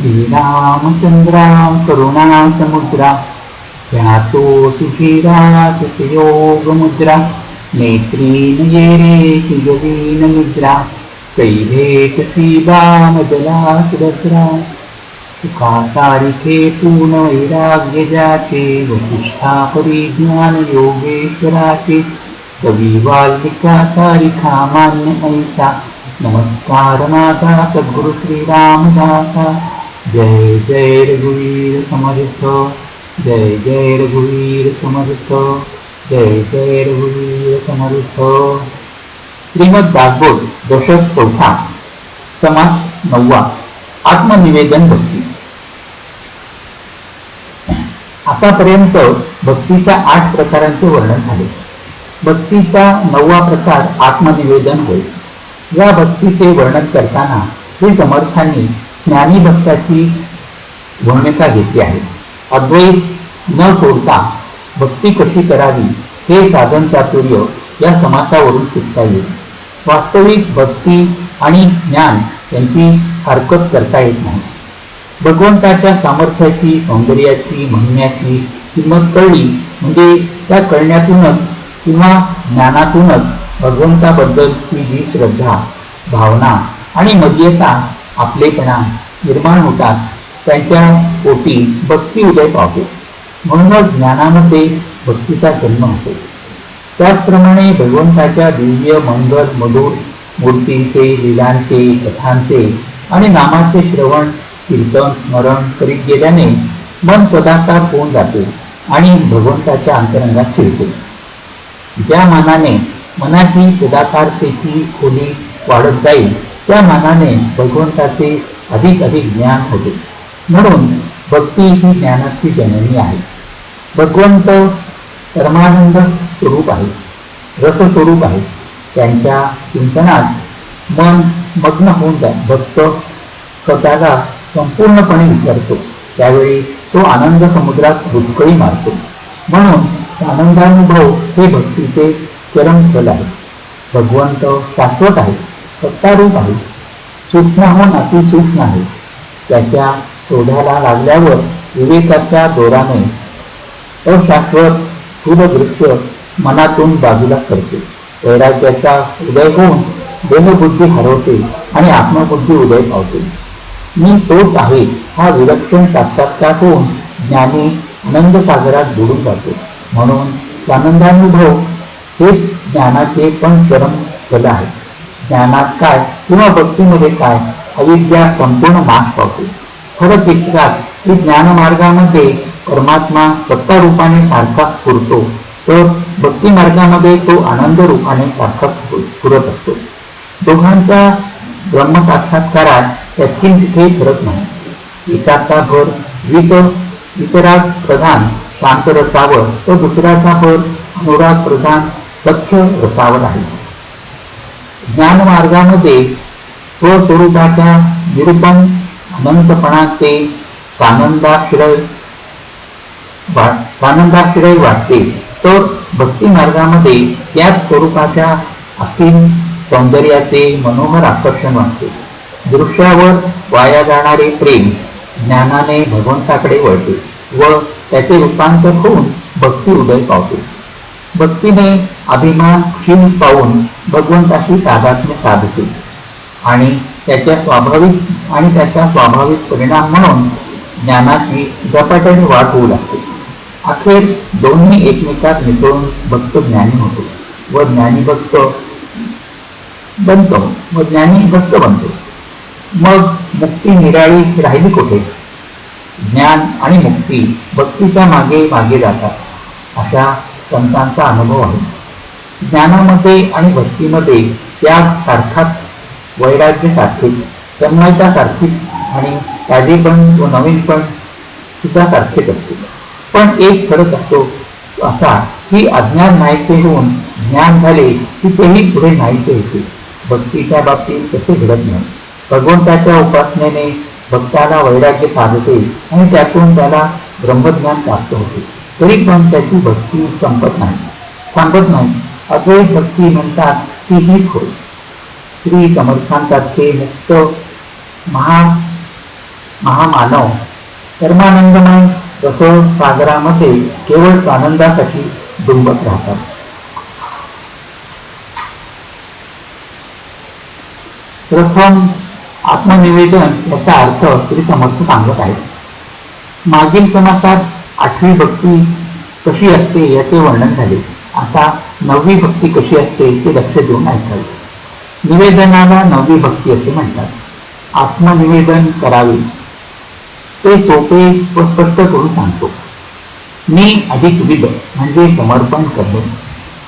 श्रीरामचंद्रा करुणा समुद्रा ध्यातो सुधीरा योग मुद्रा नेत्रीन ये रे तिगवीन निद्रा कैभेट सीबा मजला सुरद्रा पूर्ण वैराग्य जाते वसिष्ठा परिज्ञान योगेश्वराचे कवी वाल्मिका सारिखा मान्य ऐसा नमस्कार माता सद्गुरु श्रीरामदासा जय जय रघुवीर समर्थ जय जय रघुवीर समर्थ जय जय रघुवीर समर्थ श्रीमद दासबोध दशक चौथा समास नववा आत्मनिवेदन भक्ती. आतापर्यंत भक्तीच्या आठ प्रकारांचे वर्णन झाले भक्तीचा नववा प्रकार आत्मनिवेदन होय. या भक्तीचे वर्णन करताना श्री समर्थांनी ज्ञानी भक्ताची भूमिका घेतली आहे. अद्वैत न सोडता भक्ती कशी करावी हे साधन चातुर्य या समासावरून शिकता येईल. वास्तविक भक्ती आणि ज्ञान यांची हरकत करता येत नाही. भगवंताच्या सामर्थ्याची सौंदर्याची म्हणण्याची किंमत कळली म्हणजे त्या कळण्यातूनच किंवा ज्ञानातूनच भगवंताबद्दलची जी श्रद्धा भावना आणि मध्यता आपलेपणा निर्माण होतात त्यांच्या पोटी भक्ती उदय पावते. म्हणूनच ज्ञानामध्ये भक्तीचा जन्म होतो. त्याचप्रमाणे भगवंताच्या दिव्य मंगल मधुर मूर्तींचे लिलांचे कथांचे आणि नामाचे श्रवण कीर्तन स्मरण करीत गेल्याने मन सदाकार होऊन जाते आणि भगवंताच्या अंतरंगात शिरते. ज्या मानाने मनाची सदाकारतेची खोली वाढत जाईल त्या मानाने भगवंताचे अधिक अधिक ज्ञान होते. म्हणून भक्ती ही ज्ञानाची जननी आहे. भगवंत परमानंद स्वरूप आहे रसस्वरूप आहे. त्यांच्या चिंतनात मन मग्न होऊन जाईल भक्त स्वतःला संपूर्णपणे विसरतो. त्यावेळी तो आनंद समुद्रात भुतकळी मारतो. म्हणून आनंदानुभव हे भक्तीचे चरमस्थल आहे. भगवंत शाश्वत आहे सत्तारूप आहे. सूक्ष्महून अतिसूक्ष्म आहे. त्याच्या शोधाला लागल्यावर विवेकाच्या दोराने अशाश्वत स्थूल दृश्य मनातून बाजूला करते वैराग्याचा उदय होऊन देहबुद्धी हरवते आणि आत्मबुद्धी उदय पावते. मी तोच आहे हा विलक्षण साक्षात्कार होऊन ज्ञानी आनंद सागरात बुडून जातो. म्हणून आनंदानुभव हेच ज्ञानाचे पण चरम फल आहे. ज्ञानात काय? किंवा भक्तीमध्ये काय? अविद्या संपूर्ण भाग पावते. खरंच इतकाच की ज्ञानमार्गामध्ये परमात्मा सत्ता रूपाने सारखाच पुरतो तर भक्ती मार्गामध्ये तो आनंद रूपाने सारखा पुरत असतो. दोघांच्या ब्रह्मसाक्षात्कारात त्याची तिथे फरक नाही. एकाचा भर वित इतरात प्रधान शांत रसावर तर दुसऱ्याचा भर अनुराग प्रधान सख्य रसावर आहे ज्ञानमार्गामध्ये स्वस्वरूपाच्या निरूपण अनंतपणाचे आनंदाश्रय आनंदाश्रय वाटते. तर भक्ती मार्गामध्ये त्याच स्वरूपाच्या असीम सौंदर्याचे मनोहर आकर्षण वाटते दृश्यावर वाया जाणारे प्रेम ज्ञानाने भगवंताकडे वळते व त्याचे रूपांतर होऊन भक्ती उदय पावते. भक्तीने अभिमान क्षीण पाहून भगवंताशी तादात्म्य साधते. आणि त्याच्या स्वाभाविक आणि त्याचा स्वाभाविक परिणाम म्हणून ज्ञानाची झपाट्याने वाढ होऊ लागते. अखेर दोन्ही एकमेकात मिसळून भक्त ज्ञानी होतो व ज्ञानी भक्त बनतो व ज्ञानी भक्त बनतो. मग मुक्ती निराळी राहिली कुठे? ज्ञान आणि मुक्ती भक्तीच्या मागे मागे जातात. अशा संतांचा अनुभव आहे. ज्ञानामध्ये आणि भक्तीमध्ये त्या सारखाच वैराग्य सारखेच तन्मयता सारखीच आणि ताजेपण व नवीनपण सुद्धा सारखेच असते. पण एक फरक असतो असा की अज्ञान नाहीसे होऊन ज्ञान झाले की तेही पुढे नाहीसे होते. भक्तीच्या बाबतीत तसे घडत नाही. भगवंताच्या उपासनेने भक्ताला वैराग्य साधते आणि त्यातून त्याला ब्रह्मज्ञान प्राप्त होते. तरी पण त्याची भक्ती संपत नाही. थांबत नाही अद्वैत भक्ती म्हणतात ती ही होय. श्री समर्थांसारखे मुक्त महा महामानव. कर्मानंदमय रसो सागरामध्ये केवळ आनंदासाठी डुंबत राहतात. प्रथम आत्मनिवेदन याचा अर्थ श्री समर्थ सांगत आहे मागील समासात आठवी भक्ती कशी असते याचे वर्णन झाले. आता नववी भक्ती कशी असते ते लक्ष देऊन ऐकावे. निवेदनाला नववी भक्ती असे म्हणतात. आत्मनिवेदन करावे. ते सोपे व स्पष्ट करून सांगतो. मी अधिक विध म्हणजे समर्पण करणे.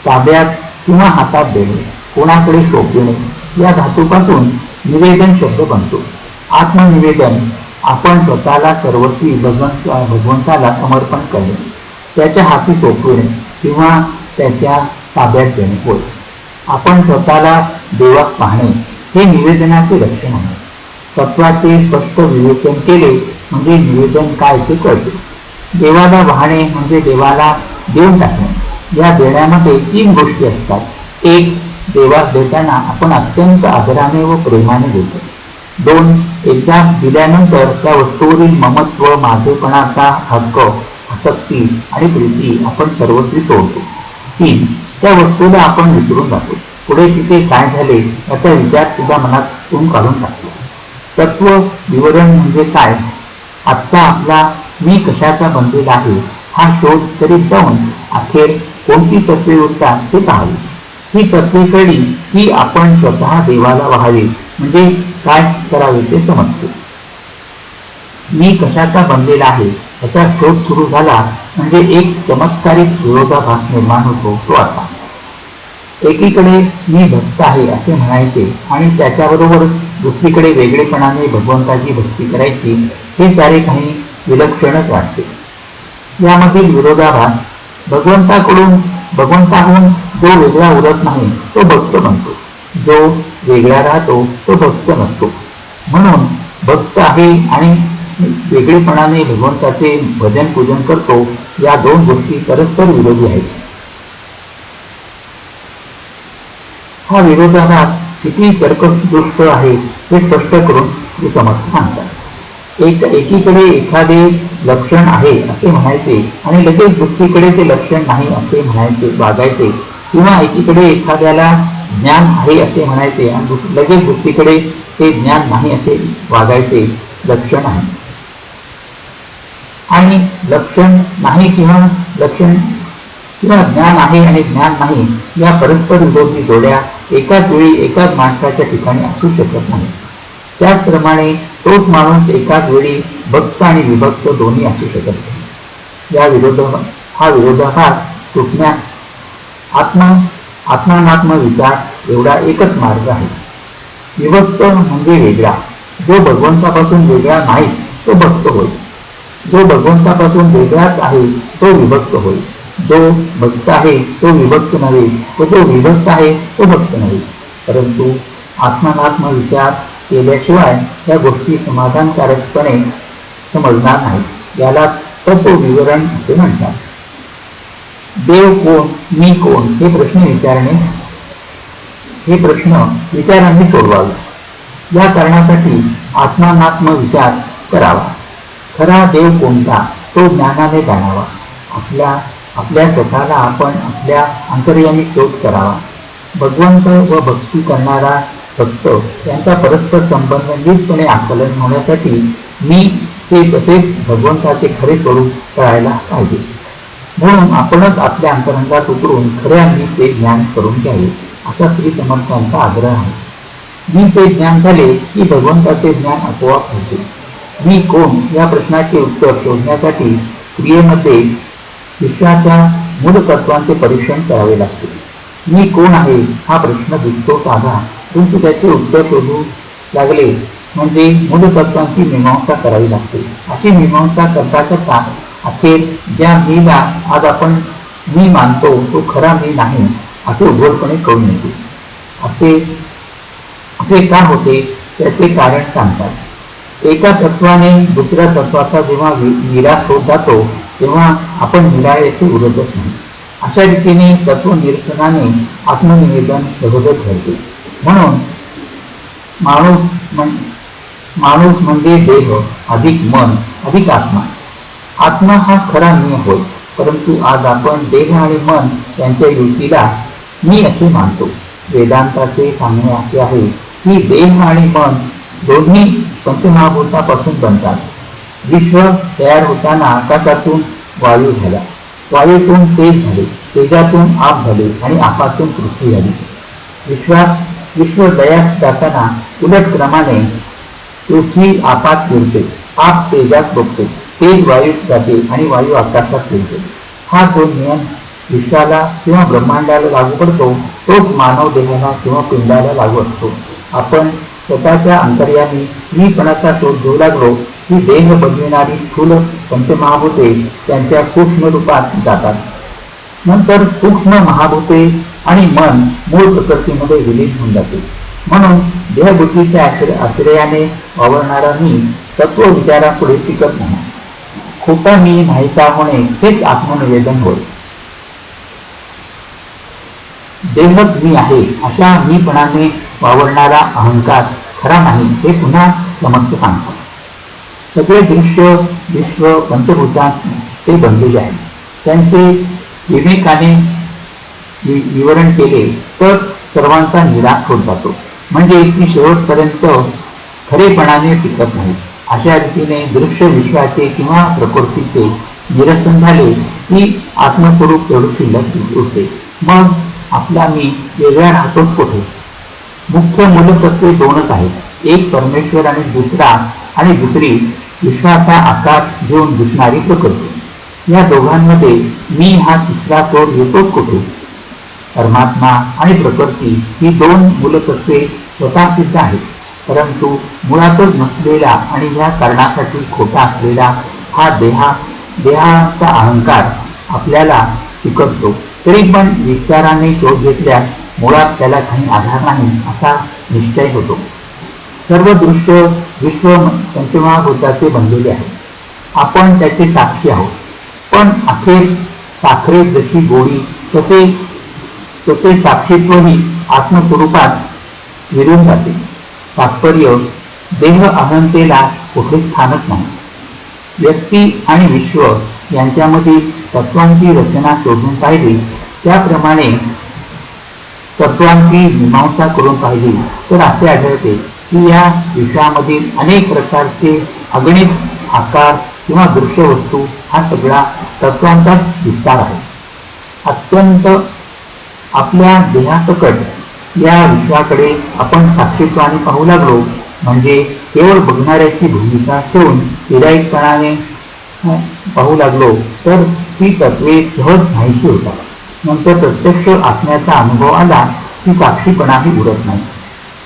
ताब्यात किंवा हातात देणे. कोणाकडे सोपविणे या धातूपासून निवेदन शब्द बनतो. आत्मनिवेदन आपण स्वतःला सर्वस्वी भगवंत भगवंताला समर्पण करणे त्याच्या हाती सोपविणे किंवा त्याच्या ताब्यात देणे होय. आपण स्वतःला देवात पाहणे हे निवेदनाचे लक्षण आहे. तत्वाचे स्पष्ट विवेचन केले म्हणजे निवेदन काय ते कळते. देवाला वाहणे म्हणजे देवाला देऊन टाकणे. या देण्यामध्ये तीन गोष्टी असतात. एक देवास देताना आपण अत्यंत आदराने व प्रेमाने देतो. दोन एकदा दिल्यानंतर त्या वस्तूवरील ममत्व माझेपणाचा हक्क आसक्ती आणि प्रीती आपण सर्वत्री सोडतो. तीन त्या वस्तूला आपण विसरून जातो. पुढे तिथे काय झाले याचा विचार सुद्धा मनातून काढून टाकतो. तत्व विवरण म्हणजे काय? आत्ता आपला मी कशाचा बनलेला आहे हा शोध करीत जाऊन अखेर कोणती तत्वे उरतात ते पाहावी. ही तत्वे कळली की आपण स्वतः देवाला व्हावे म्हणजे काय करावे ते समजते. मी कशाचा बनलेला आहे याचा शोध सुरू झाला म्हणजे एक चमत्कारिक विरोधाभास निर्माण होतो तो असा एकीकडे मी भक्त आहे असे म्हणायचे आणि त्याच्याबरोबर दुसरीकडे वेगळेपणाने भगवंताची भक्ती करायची हे सारे काही विलक्षणच वाटते. यामधील विरोधाभास भगवंताकडून भगवंताहून जो वेगळा उरत नाही तो भक्त बनतो. जो वेगळा राहतो तो भक्त नसतो. म्हणून भक्त आहे आणि वेगळेपणाने भगवंताचे भजन पूजन करतो या दोन गोष्टी परस्पर विरोधी आहेत. हा विरोधाभास किती तर्कदृष्ट आहे हे स्पष्ट करून ते समर्थ सांगतात. एक एकीकडे एखादे लक्षण आहे असे म्हणायचे आणि लगेच दुसरीकडे ते लक्षण नाही असे म्हणायचे वागायचे. किंवा एकीकडे एखाद्याला ज्ञान आहे असे म्हणायचे आणि लगेच दुसरीकडे ते ज्ञान नाही असे वागायचे लक्षण आहे. आणि लक्षण नाही किंवा लक्षण किंवा ज्ञान आहे आणि ज्ञान नाही या परस्पर विरोधी जोड्या एकाच वेळी एकाच माणसाच्या ठिकाणी असू शकत नाही. त्याचप्रमाणे तोच माणूस एकाच वेळी भक्त आणि विभक्त दोन्ही असू शकत नाही. या विरोध हा विरोधाभास सुटण्यास आत्मा आत्मानात्म विचार एवढा एकच मार्ग आहे. विभक्त म्हणजे वेगळा. जो भगवंतापासून वेगळा नाही तो भक्त होय. जो भगवंतापासून वेगळाच आहे तो विभक्त होय. जो भक्त आहे तो विभक्त नव्हे. व जो विभक्त आहे तो भक्त नव्हे. परंतु आत्मानात्म विचार केल्याशिवाय या गोष्टी समाधानकारकपणे समजणार नाहीत. याला तत्व विवरण असे म्हणतात. देव कोण मी कोण हे प्रश्न विचारणे हे प्रश्न विचारांनी सोडवावे. या कारणासाठी आत्मानात्म विचार करावा. खरा देव कोणता तो ज्ञानाने जाणावा. आपल्या आपल्या स्वतःला आपण आपल्या अंतर्यामी शोध करावा. भगवंत व भक्ती करणारा भक्त यांचा परस्पर संबंध नीटपणे आकलन होण्यासाठी मी ते तसेच भगवंताचे खरे स्वरूप करायला पाहिजे. म्हणून आपणच आपल्या अंतरंगात उतरून खऱ्यांनी ते ज्ञान करून घ्यावे असा श्री समर्थांचा आग्रह आहे. मी ते ज्ञान झाले की भगवंताचे ज्ञान आपोआप होते. मी कोण या प्रश्नाचे उत्तर शोधण्यासाठी क्रियेमध्ये विश्वाच्या मूळ तत्वांचे परीक्षण करावे लागते. मी कोण आहे हा प्रश्न दिसतो साधा परंतु त्याचे उत्तर शोधू लागले म्हणजे मूळ तत्वांची मीमांसा करावी लागते. अशी मीमांसा करता करता अखेर ज्या मीला आज आपण मी मानतो तो खरा मी नाही असे उघडपणे कळून येते. असे असे का होते त्याचे कारण सांगतात. एका तत्वाने दुसऱ्या तत्वाचा जेव्हा निराश होत जातो तेव्हा आपण निराळेचे उरतच नाही अशा रीतीने तत्व निरसनाने आत्मनिवेदन सहजच घडते. म्हणून माणूस माणूस म्हणजे देह अधिक मन अधिक आत्मा. आत्मा हा खरा मी होय परंतु आज आपण देह आणि मन यांच्या युतीला मी असे मानतो. वेदांताचे सांगणे असे आहे की देह आणि मन दोन्ही पंचमहाभूतापासून बनतात. विश्व तयार होताना आकाशातून वायू झाला. वायूतून तेज झाले तेजातून आप झाले आणि आपातून पृथ्वी झाली. विश्वात विश्व दयात जाताना उलट क्रमाने पृथ्वी आपात फिरते आप तेजात बघते. तेज वायूत जाते आणि वायू आकाशात फिरते. हा जो नियम विश्वाला किंवा ब्रह्मांडाला लागू पडतो तोच मानव देहाला किंवा पिंडाला लागू असतो. आपण स्वतःच्या अंतर्यामी मीपणाचा शोध घेऊ लागलो की देह बनविणारी स्थूल पंचमहाभूते त्यांच्या सूक्ष्म रूपात जातात. नंतर सूक्ष्म महाभूते आणि मन मूळ प्रकृतीमध्ये विलीन होऊन जाते. म्हणून देहबुद्धीच्या आश्रय आश्रयाने वावरणारा मी तत्व विचारापुढे टिकत नाही. खोटा मी नाहीसा होणे हेच आत्मनिवेदन होय. देहच मी आहे अशा मीपणाने वावरणारा अहंकार खरा नाही हे पुन्हा समर्थ सांगतो. सगळे दृश्य विश्व पंचभूतांत ते बनलेले आहे त्यांचे विवेकाने वि- विवरण केले तर सर्वांचा निराश होत जातो. म्हणजे ती शेवटपर्यंत खरेपणाने टिकत नाही अशा रीतीने दृश्य विश्वाचे किंवा प्रकृतीचे निरसन झाले की आत्मस्वरूप तेवढं शिल्लक उरते मग आपला मी वेगळा राहतोच कुठे? मुख्य मूलतत्वे दोनच आहेत. एक परमेश्वर आणि दुसरा आणि दुसरी विश्वाचा आकार घेऊन दिसणारी प्रकृती. या दोघांमध्ये मी हा तिसरा तोड येतोच कुठे? परमात्मा आणि प्रकृती ही दोन मूलतत्वे स्वतः सिद्ध आहेत. परंतु मुळातच नसलेला आणि या कारणासाठी खोटा असलेला हा देहा देहाचा अहंकार आपल्याला शिकवतो तरी पण विचाराने शोध घेतल्यास मुळात त्याला काही आधार नाही असा निश्चय होतो. सर्व दृश्य विश्व पंचमहाभूताचे बनलेले आहे आपण त्याचे साक्षी आहोत. पण अखेर साखरे जशी गोडी तसे तसे साक्षीत्वही आत्मस्वरूपात विरून जाते. तात्पर्य देह अहंतेला कुठे स्थानच नाही. व्यक्ती आणि विश्व यांच्यामध्ये तत्वांची रचना शोधून पाहिली. त्याप्रमाणे तत्वांची मीमांसा करून पाहिली. तर असे आढळते की या विषयामधील अनेक प्रकारचे अगणित आकार किंवा दृश्यवस्तू हा सगळा तत्वांचाच विस्तार आहे. अत्यंत आपल्या देहासकट या विश्वाकडे आपण साक्षीत्वाने पाहू लागलो. म्हणजे केवळ बघणाऱ्याची भूमिका ठेवून विधायकपणाने पाहू लागलो. तर ती तत्वे सहज नाहीशी होतात. नंतर प्रत्यक्ष असण्याचा अनुभव आला की साक्षीपणाही उरत नाही.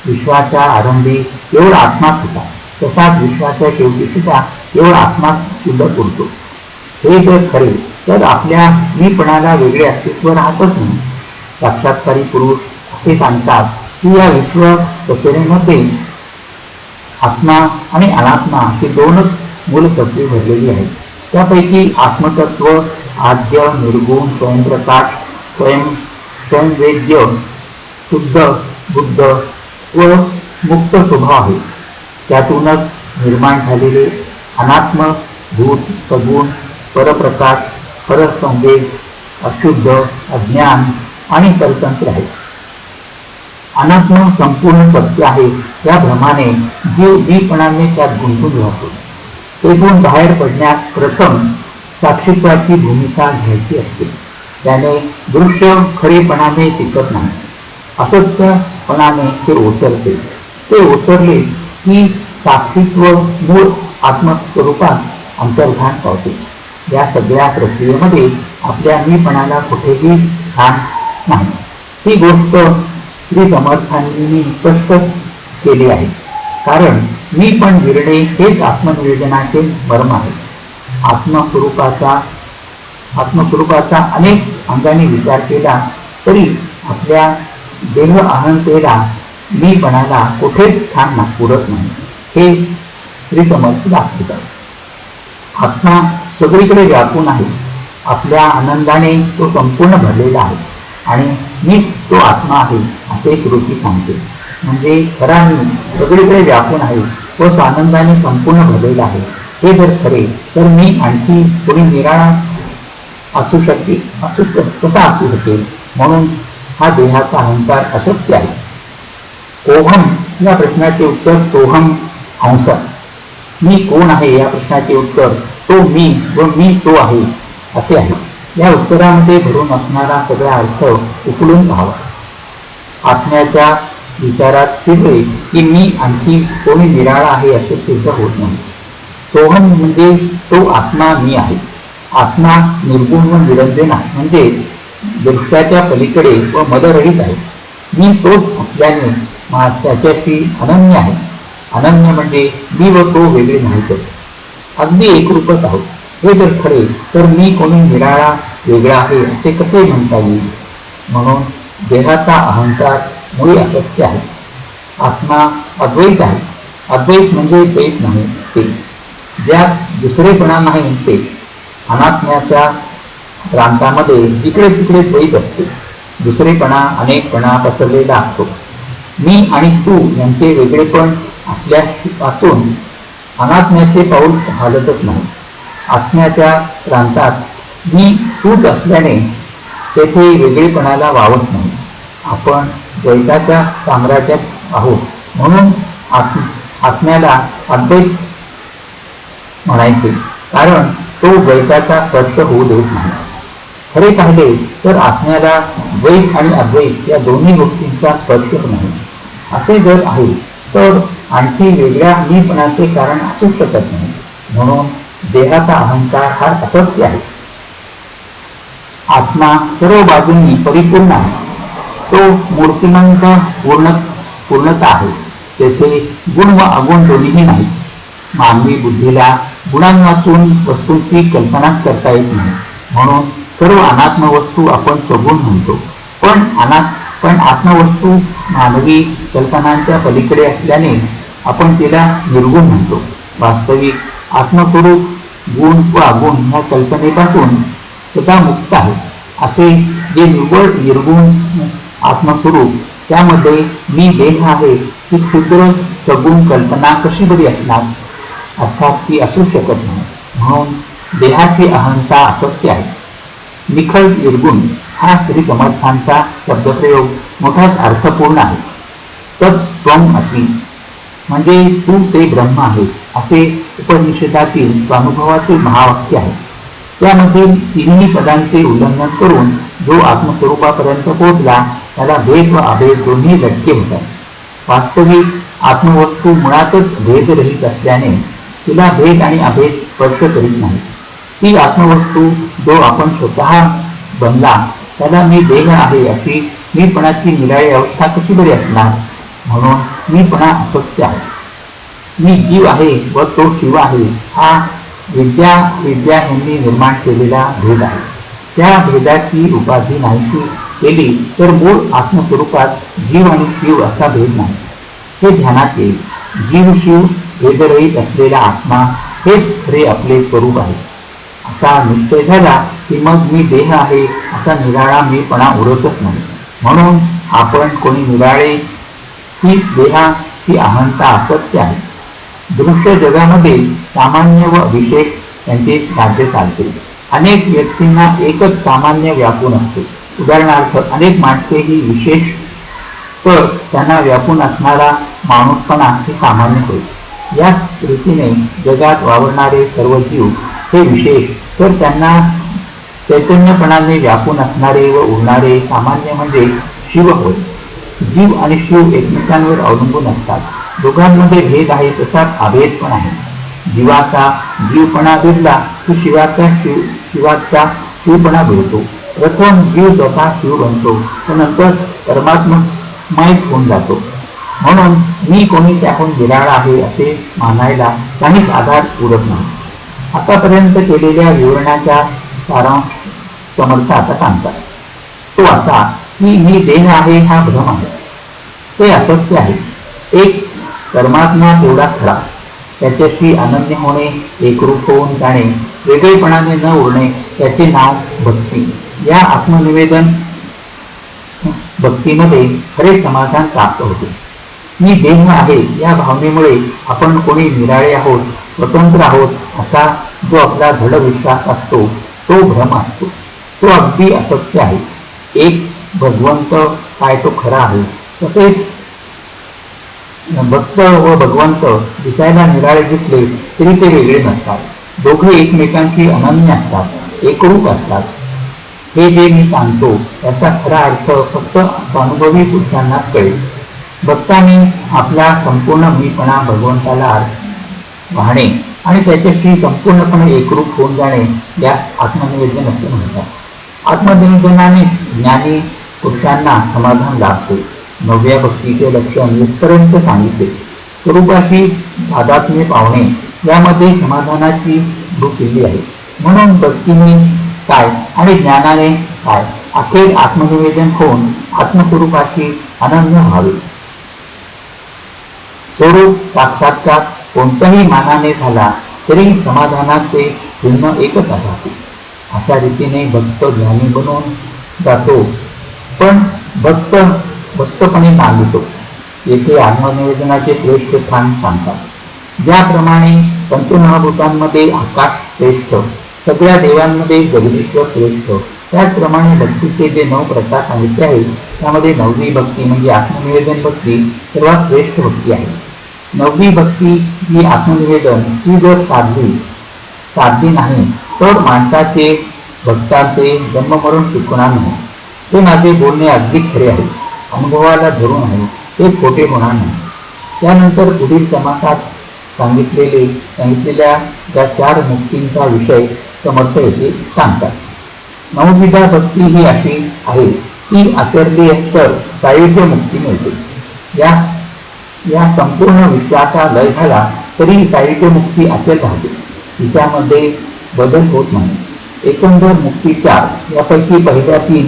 विश्वाच्या आरंभी केवळ आत्माच होता. तसाच विश्वाच्या शेवटी सुद्धा केवळ आत्माच शिल्लक उरतो हे जर खरे तर आपल्या मीपणाला वेगळे अस्तित्व राहतच नाही. साक्षात्कारी पुरुष असे सांगतात की या विश्व रचनेमध्ये आत्मा आणि अनात्मा ही दोनच मूलतत्वे भरलेली आहेत. त्यापैकी आत्मतत्व आद्य निर्गुण स्वयंप्रकाश स्वयं स्वयंवेद्य शुद्ध बुद्ध व मुक्त स्वभाव आहे त्यातूनच निर्माण झालेले अनात्म भूत सगुण परप्रकाश परसंवेद अशुद्ध अज्ञान आणि परतंत्र आहे अनात्म संपूर्ण सत्य आहे. या भ्रमाने जीव दीपणाने त्यात गुंतून राहतो. तेथून बाहेर पडण्यास प्रथम साक्षीत्वाची भूमिका घ्यायची असते. त्याने दृश्य खरेपणाने टिकत नाही. असत्यपणाने ते ओसरते. ते ओसरले की साक्षीत्व मूळ आत्मस्वरूपात अंतर्धान पावते. या सगळ्या प्रक्रियेमध्ये आपल्या मीपणाला कुठेही स्थान नाही. ही गोष्ट श्री समर्थांनी स्पष्ट केले आहे. कारण मी पण निर्णय हेच आत्मनिवेदनाचे मर्म आहे. आत्मस्वरूपाचा आत्मस्वरूपाचा अनेक अंगाने विचार केला तरी आपल्या देह अहंतेला मीपणाला कुठेच स्थान ना पुरत नाही. हे श्री समर्थ दाखवतात. आत्मा सगळीकडे व्यापून आहे. आपल्या आनंदाने तो संपूर्ण भरलेला आहे. आणि मी तो आत्मा आहे असे कृती सांगते. म्हणजे खरा मी सगळीकडे व्यापून आहे व आनंदाने संपूर्ण भरलेला आहे. हे जर खरे तर मी आणखी कोणी निराळा असू शकते असू कसा असू शकेल. म्हणून हा देहाचा अहंकार असत्य आहे. कोहम या प्रश्नाचे उत्तर सोहम हंस. मी कोण आहे या प्रश्नाचे उत्तर? तो मी व मी तो आहे असे आहे. या उत्तरामध्ये भरून असणारा सगळा अर्थ उकळून पाहावा. आत्म्याच्या विचारात फिरले की मी आणखी कोणी निराळा आहे असे सिद्ध होत नाही. सोहम म्हणजे तो आत्मा मी आहे. आत्मा निर्गुण व निरंजन आहे. म्हणजे दृश्याच्या पलीकडे व मदरहित आहे. मी तोच असल्याने मा- त्याच्याशी अनन्य आहे. अनन्य म्हणजे मी व तो वेगळे नाहीतच अगदी एकरूपच आहोत. हे जर खरे तर मी कोणी निराळा वेगळा आहे असे कसे म्हणता येईल? म्हणून देहाचा अहंकार मुळे असत्य आहे. आत्मा अद्वैत आहे. अद्वैत म्हणजे द्वैत नाही ते. ज्यात दुसरेपणा नाही ते. अनात्म्याच्या प्रांतामध्ये जिकडे तिकडे द्वैत असते. दुसरेपणा अनेकपणा पसरलेला असतो. मी आणि तू यांचे वेगळेपण असल्यापासून अनात्म्याचे पाऊल हालतच नाही. आत्म्याच्या प्रांतात. मी तूच असल्याने तेथे वेगळेपणाला वावत नाही. आपण द्वैताच्या साम्राज्यात आहोत म्हणून आत्म आत्म्याला अद्वैत म्हणायचे. कारण तो द्वैताचा स्पर्श होऊ देत नाही. खरे पाहिले तर आत्म्याला द्वैत आणि अद्वैत या दोन्ही गोष्टींचा स्पर्श नाही. असे जर आहे तर आणखी वेगळ्या मीपणाचे कारण असूच शकत नाही. म्हणून देहाचा अहंकार हा असत्य आहे. आत्मा सर्व बाजूंनी परिपूर्ण आहे. तो मूर्तिमंत पूर्ण पूर्णता आहे. तेथे गुण व अगुण दोन्हीही नाही. मानवी बुद्धीला गुणांवाचून वस्तूंची कल्पनाच करता येत नाही. म्हणून सर्व अनात्म वस्तू आपण सगुण म्हणतो. पण अना पण आत्मवस्तू मानवी कल्पनांच्या पलीकडे असल्याने आपण तिला निर्गुण म्हणतो. वास्तविक आत्मस्वरूप गुण व अगुण ह्या कल्पनेपासून सुद्धा मुक्त आहे. असे जे निव्वळ निर्गुण आत्मस्वरूप त्यामध्ये मी देह आहे ही क्षुद्र सगुण कल्पना कशी बरी असणार? अर्थात ती असू शकत नाही. म्हणून देहाची अहंता असत्य आहे. निखळ निर्गुण हा श्री समर्थांचा शब्दप्रयोग मोठाच अर्थपूर्ण आहे. तत् त्वम असी म्हणजे तू ते ब्रह्म आहे असे उपनिषदातील स्वानुभवाचे महावाक्य आहे. त्यामध्ये तिन्ही पदांचे उल्लंघन करून जो आत्मस्वरूपापर्यंत पोहोचला त्याला भेद व अभेद दोन्ही लटके होतात. वास्तविक आत्मवस्तू मुळातच भेदरहित असल्याने तिला भेद आणि अभेद स्पर्श करीत नाही ती आत्मवस्तू जो आपण स्वतः बनला त्याला मी देह आहे अशी मीपणाची निराळी अवस्था कशी बरी असणार? म्हणून मीपणा असत्य आहे. मी जीव आहे व तो शिव आहे. हा विद्या विद्या यांनी निर्माण केलेला भेद आहे. त्या भेदाची उपाधी नाहीशी केली तर मूळ आत्मस्वरूपात जीव आणि शिव असा भेद नाही. हे ध्यानात येईल जीव शिव भेदरहित असलेला आत्मा हेच खरे आपले स्वरूप आहे. असा निश्चय झाला की मग मी देह आहे असा निराळा मीपणा उरतच नाही. म्हणून आपण कोणी निराळे ही देहा ही अहंता असत्य आहे. दृश्य जगामध्ये सामान्य व विशेष यांचे राज्य चालते. अनेक व्यक्तींना एकच सामान्य व्यापून असते. उदाहरणार्थ अनेक माणसे ही विशेष तर त्यांना व्यापून असणारा माणूसपणा हे सामान्य होय. याच रीतीने जगात वावरणारे सर्व जीव हे विशेष तर त्यांना चैतन्यपणाने व्यापून असणारे व उरणारे सामान्य म्हणजे शिव होय. जीव आणि शिव एकमेकांवर अवलंबून असतात. दोघांमध्ये भेद आहे तसाच अभेद पण आहे. जीवाचा जीवपणा भिडला की शिवाचा शिव शिवाचा शिवपणा भिडतो प्रथम जीव स्वतः शिव बनतो व नंतर परमात्ममय होऊन जातो. म्हणून मी कोणी त्याहून निराळा आहे असे मानायला काहीच आधार उरत नाही. आतापर्यंत केलेल्या विवरणाच्या सारांश समर्थ आता सांगतात. तो आता की मी देह आहे हा भ्रम आहे. ते असत्य आहे. एक परमात्मा तेवढा खरा. त्याच्याशी अनन्य होणे एकरूप होऊन जाणे वेगळेपणाने न उरणे त्याचे नाव भक्ती. या आत्मनिवेदन भक्तीमध्ये खरे समाधान प्राप्त होते. मी देह आहे या भावनेमुळे आपण कोणी निराळे आहोत स्वतंत्र आहोत असा जो आपला धड विश्वास असतो तो भ्रम असतो. तो अगदी असत्य आहे. एक भगवंत काय तो खरा आहे. तसेच भक्त व भगवंत दिसायला निराळे दिसले तरी ते वेगळे नसतात. दोघे एकमेकांशी अनन्य असतात एकरूप असतात. हे जे मी सांगतो याचा खरा अर्थ फक्त अनुभवी पुरुषांनाच कळेल. भक्तांनी आपला संपूर्ण मीपणा भगवंताला वाहणे आणि त्याच्याशी संपूर्णपणे एकरूप होऊन जाणे या आत्मनिवेदन असे म्हणतात. आत्मनिवेदनाने ज्ञानी पुरुषांना समाधान लाभते. नवव्या भक्तीचे लक्षण इथपर्यंत सांगितले. स्वरूपाशी तादात्म्य पावणे यामध्ये समाधानाची भूक दिली आहे. म्हणून भक्तीने काय आणि ज्ञानाने काय अखेर आत्मनिवेदन होऊन आत्मस्वरूपाशी अनन्य व्हावे. स्वरूप साक्षात्कार कोणत्याही मानाने झाला तरी समाधानाचे चिन्ह एकच आढळते. अशा रीतीने भक्त ज्ञानी बनून जातो. पण भक्त भक्तपणे मांडतो. येथे आत्मनिवेदनाचे श्रेष्ठ स्थान सांगतात. ज्याप्रमाणे पंचमहाभूतांमध्ये आकाश श्रेष्ठ सगळ्या देवांमध्ये जगदीश्वर श्रेष्ठ त्याचप्रमाणे भक्तीचे जे नऊ प्रकार सांगितले आहेत त्यामध्ये नववी भक्ती म्हणजे आत्मनिवेदन भक्ती सर्वात श्रेष्ठ भक्ती आहे. नववी भक्ती ही आत्मनिवेदन ही जर साधली साधली नाही तर माणसाचे भक्तांचे जन्ममरण चुकणार नाही. ते माझे बोलणे अगदी खरे आहे. अनुभवाला धरून आहे. ते खोटे होणार नाही. त्यानंतर पुढील समासात सांगितलेले सांगितलेल्या त्या चार मुक्तींचा विषय समर्थ येथे सांगतात. नवविधा भक्ती ही अशी आहे ती आचरली तर सायुज्य मुक्ती मिळते. या या संपूर्ण विश्वाचा लय झाला तरी साहित्य मुक्ती असेल राहते. तिच्यामध्ये बदल होत नाही. एकंदर मुक्ती चार यापैकी पहिल्या तीन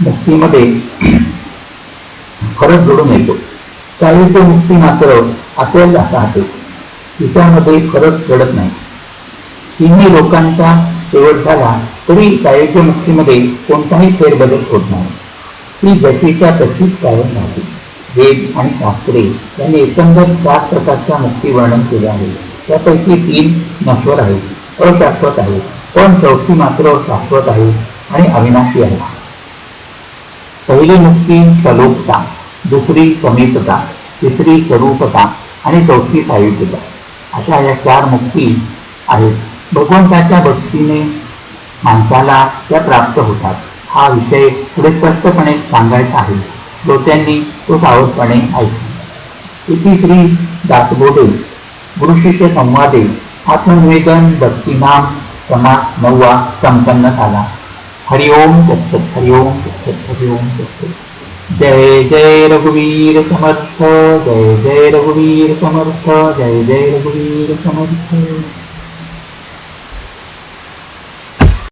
मुक्तीमध्ये फरक जोडून येतो. साहित्य मुक्ती मात्र आपल्याला राहते. तिच्यामध्ये फरक घडत नाही. तिन्ही लोकांचा शेवट झाला तरी साहित्य मुक्तीमध्ये कोणताही फेरबदल होत नाही. ती जशीच्या तशीच कायम राहते. वेद आणि शास्त्रे यांनी एकंदर सात प्रकारच्या मुक्ती वर्णन केले आहे. त्यापैकी तीन नश्वर आहेत अशाश्वत आहेत. पण चौथी मात्र शाश्वत आहे आणि अविनाशी आहे. पहिली मुक्ती सलोकता दुसरी समीपता तिसरी स्वरूपता आणि चौथी सायुज्यता अशा या चार मुक्ती आहेत. भगवंताच्या भक्तीने माणसाला त्या प्राप्त होतात. हा विषय पुढे स्पष्टपणे सांगायचा आहे. श्रोत्यांनी तो सावधपणे ऐकला इति श्री दासबोधे गुरुशिष्य संवादे आत्मनिवेदन भक्तिनाम समा नववा संपन्न झाला. हरिओम तत्सत हरिओम तत्सत हरिओम तत्सत। जय जय रघुवीर समर्थ जय जय रघुवीर समर्थ जय जय रघुवीर समर्थ।